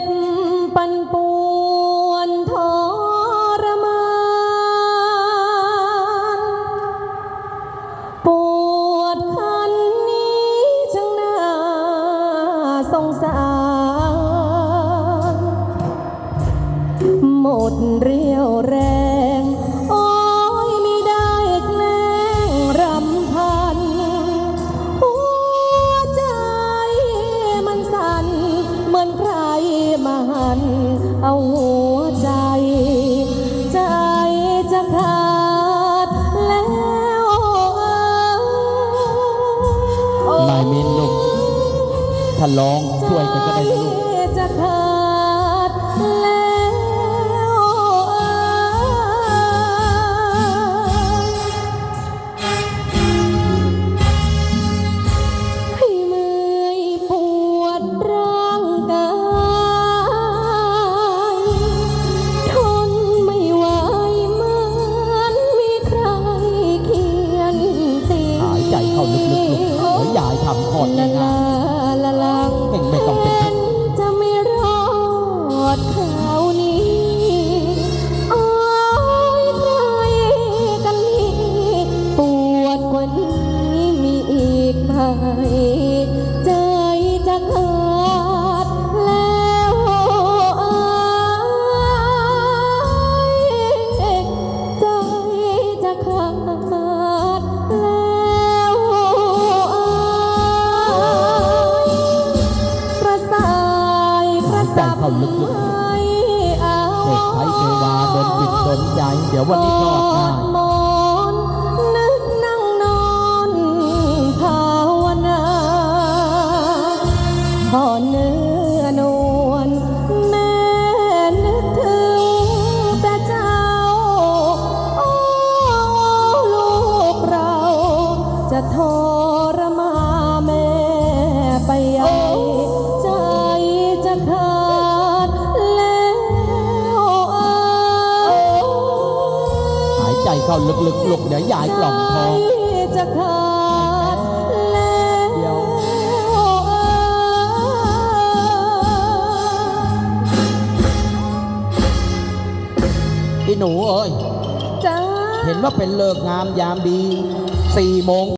บปันป่วนทรมานปวดคันนี้จังน่าสงสาร หมดเรี่ยวแรง เอาหัวใจ ใจจะขาดแล้วนายมินลูกถ้าร้องช่วยกันก็ได้ลูก ลึกๆลูกเดี๋ยวยายทำคลอดลาง่าลายลาลังเอ็งไม่ต้องเป็นทุกข์จะไม่รอดคราวนี้โอ้ยใครกันนี่ปวดกว่านี้มีอีกไหม เข้าลึกๆเด็กไทยเทวาโดนจิตโดนใจ เดี๋ยววันนี้คลอดง่ายมอ ใจเข้าลึกๆลูกเดี๋ยวยายกล่อมท้องใจจะขาดแล้วเดี๋ยวเอ่ยพี่หนูเอ้ยจ้า เห็นว่าเป็นเลิกงามยามดีสี่โมง